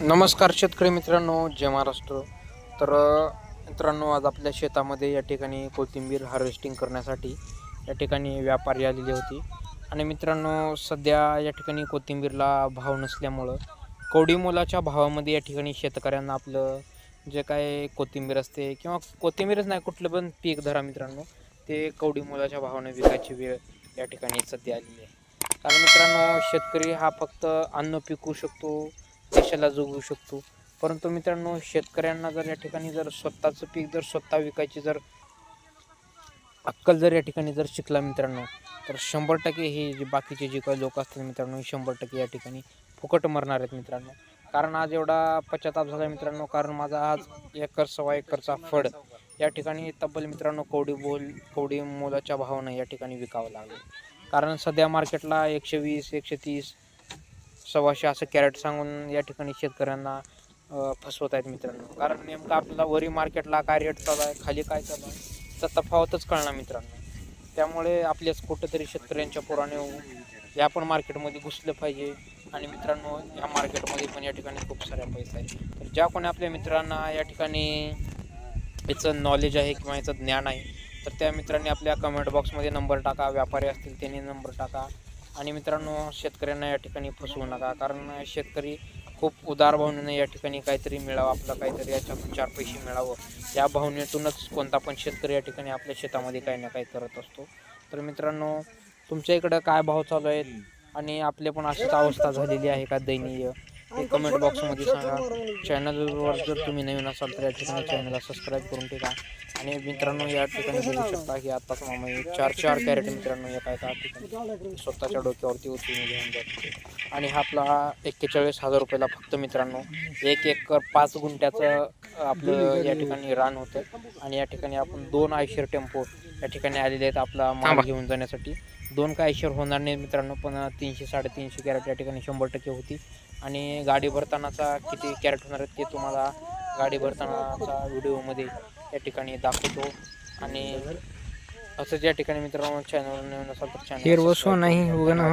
नमस्कार शेतकरी मित्रांनो जय महाराष्ट्र. तर मित्रांनो आज आपल्या शेतामध्ये या ठिकाणी कोथिंबीर हार्वेस्टिंग करण्यासाठी या ठिकाणी व्यापारी आलेली होती. आणि मित्रांनो सध्या या ठिकाणी कोथिंबीरला भाव नसल्यामुळं कवडी मोलाच्या भावामध्ये या ठिकाणी शेतकऱ्यांना आपलं जे काय कोथिंबीर असते किंवा कोथिंबीरच नाही कुठलं पण पीक धरा मित्रांनो ते कवडी मोलाच्या भावाने विकायची वेळ या ठिकाणी सध्या आलेली आहे. कारण मित्रांनो शेतकरी हा फक्त अन्न पिकवू शकतो देशाला जगू शकतो. परंतु मित्रांनो शेतकऱ्यांना जर या ठिकाणी जर स्वतःचं पीक जर स्वतः विकायची जर अक्कल जर या ठिकाणी जर शिकला मित्रांनो तर शंभर टक्के हे जे बाकीचे जे काही लोक असतात मित्रांनो हे शंभर टक्के या ठिकाणी फुकट मरणार आहेत मित्रांनो. कारण आज एवढा पश्चाताप झाला मित्रांनो कारण माझा आज एकर सव्वा एकरचा फड या ठिकाणी तब्बल मित्रांनो कवडी बोल कवडी मोलाच्या भावानं या ठिकाणी विकावं लागलं. कारण सध्या मार्केटला एकशे वीस एकशे तीस सव्वाशे असं कॅरेट सांगून या ठिकाणी शेतकऱ्यांना फसवत आहेत मित्रांनो. कारण नेमकं आपल्याला वरी मार्केटला काय रेट चालू आहे खाली काय चालू आहे तर तफावतच कळणार मित्रांनो. त्यामुळे आपल्याच कुठंतरी शेतकऱ्यांच्या पुराने या पण मार्केटमध्ये घुसलं पाहिजे. आणि मित्रांनो या मार्केटमध्ये पण या ठिकाणी खूप साऱ्या पैसा आहे तर ज्या कोणी आपल्या मित्रांना या ठिकाणी याचं नॉलेज आहे किंवा याचं ज्ञान आहे तर त्या मित्रांनी आपल्या कमेंट बॉक्समध्ये नंबर टाका व्यापारी असतील त्यांनी नंबर टाका. आणि मित्रांनो शेतकऱ्यांना या ठिकाणी फसवू नका कारण शेतकरी खूप उदार भावनेनं या ठिकाणी काहीतरी मिळावं आपलं काहीतरी याच्यातून चार पैसे मिळावं. या भावनेतूनच कोणता पण शेतकरी या ठिकाणी आपल्या शेतामध्ये काही ना काही करत असतो. तर मित्रांनो तुमच्या इकडं काय भाव चालू आहेत? आणि आपले पण अशीच अवस्था झालेली आहे का दयनीय? हे कमेंट बॉक्समध्ये सांगा. चॅनलवर जर तुम्ही नवीन असाल तर या ठिकाणी चॅनलला सबस्क्राईब करून ठेवा. आणि मित्रांनो या ठिकाणी बघू शकता की आत्ताच मामा चार चार कॅरेट मित्रांनो एका एका ठिकाणी स्वतःच्या डोक्यावरती उचलून घेऊन जाते. आणि हा आपला एक्केचाळीस हजार रुपयाला फक्त मित्रांनो एक एकर पाच गुंठ्याचं आपलं या ठिकाणी रान होतं. आणि या ठिकाणी आपण दोन आयशर टेम्पो या ठिकाणी आलेले आहेत आपला माल घेऊन जाण्यासाठी. दोन काय आयशर होणार नाही मित्रांनो पण तीनशे साडेतीनशे कॅरेट या ठिकाणी शंभर टक्के होती. आणि गाडी भरतानाचा किती कॅरेट होणार आहेत ते तुम्हाला गाडी भरतानाचा व्हिडिओमध्ये या ठिकाणी दाखवतो. आणि असंच या ठिकाणी मित्रांनो चॅनल नवीन असाल तर चॅनल हिरवं सोनं नाही उगं ना.